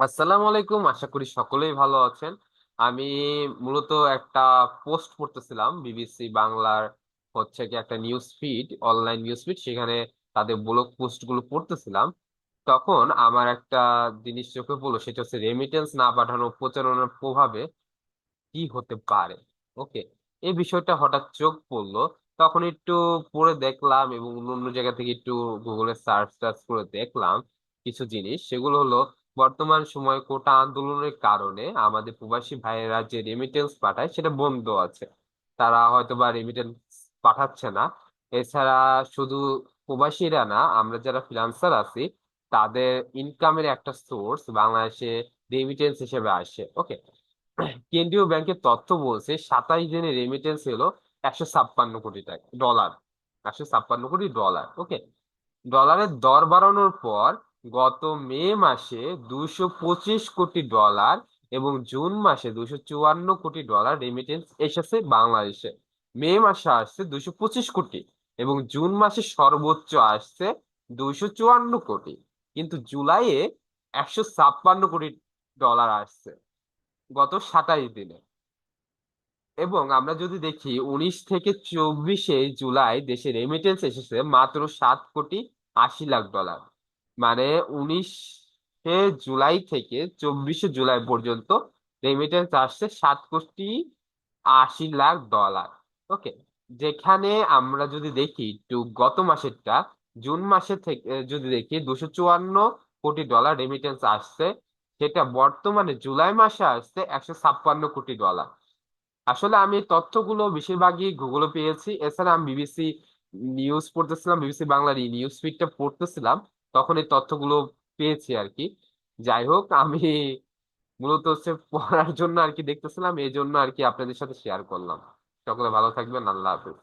আসসালামু আলাইকুম। আশা করি সকলেই ভালো আছেন। আমি মূলত একটা পোস্ট পড়তেছিলাম বিবিসি বাংলার হচ্ছে কি একটা news feed, online news feed, সেখানে তাদের ব্লগ পোস্টগুলো পড়তেছিলাম। তখন আমার একটা জিনিস চোখে পড়ল, সেটা হচ্ছে রেমিটেন্স না পাঠানো প্রচারণার প্রভাবে কি হতে পারে? ওকে, এই বিষয়টা হঠাৎ চোখ পড়ল। তখন একটু পড়ে দেখলাম এবং অন্য অন্য জায়গা থেকে একটু গুগলে সার্চ টার্চ করে দেখলাম কিছু জিনিস। সেগুলো হলো বর্তমান সময় কোটা আন্দোলনের কারণে আমাদের প্রবাসী ভাইয়েরা যে রেমিটেন্স পাঠায়, সেটা বন্ধ আছে। তারা হয়তো বা রেমিটেন্স পাঠাচ্ছে না। এছাড়া শুধু প্রবাসীরা না, আমরা যারা ফ্রিল্যান্সার আছি, তাদের ইনকামের একটা সোর্স বাংলাদেশে রেমিটেন্স হিসেবে আসে। ওকে কেন্দ্রীয় ব্যাংকের তথ্য বলছে সাতাইশ দিনে রেমিটেন্স হলো একশো ছাপ্পান্ন কোটি টাকা ডলার একশো ছাপ্পান্ন কোটি ডলার ওকে ডলারের দর বাড়ানোর পর গত মে মাসে দুইশো পঁচিশ কোটি ডলার এবং জুন মাসে দুইশো চুয়ান্ন কোটি ডলার রেমিটেন্স এসেছে বাংলাদেশে। মে মাসে আসছে দুইশো পঁচিশ কোটি এবং জুন মাসে সর্বোচ্চ আসছে দুইশো চুয়ান্ন কোটি। কিন্তু জুলাইয়ে একশো ছাপ্পান্ন কোটি ডলার আসছে গত সাতাইশ দিনে। এবং আমরা যদি দেখি উনিশ থেকে চব্বিশে জুলাই দেশে রেমিটেন্স এসেছে মাত্র সাত কোটি আশি লাখ ডলার। মানে উনিশে জুলাই থেকে চব্বিশে জুলাই পর্যন্ত রেমিটেন্স আসছে সাত কোটি আশি লাখ ডলার ওকে যেখানে আমরা যদি দেখি একটু গত মাসেরটা, জুন মাসে থেকে যদি দেখি দুশো চুয়ান্ন কোটি ডলার রেমিটেন্স আসছে, সেটা বর্তমানে জুলাই মাসে আসছে একশো ছাপ্পান্ন কোটি ডলার আসলে আমি তথ্যগুলো বেশিরভাগই গুগলে পেয়েছি, এছাড়া আমি বিবিসি নিউজ পড়তেছিলাম, বিবিসি বাংলার এই নিউজ ফিডটা পড়তেছিলাম। তখন এই তথ্যগুলো পেয়েছি আর কি যাই হোক আমি মূলত হচ্ছে পড়ার জন্য আর কি দেখতেছিলাম এই জন্য আর কি আপনাদের সাথে শেয়ার করলাম। সকলে ভালো থাকবেন, আল্লাহ হাফেজ।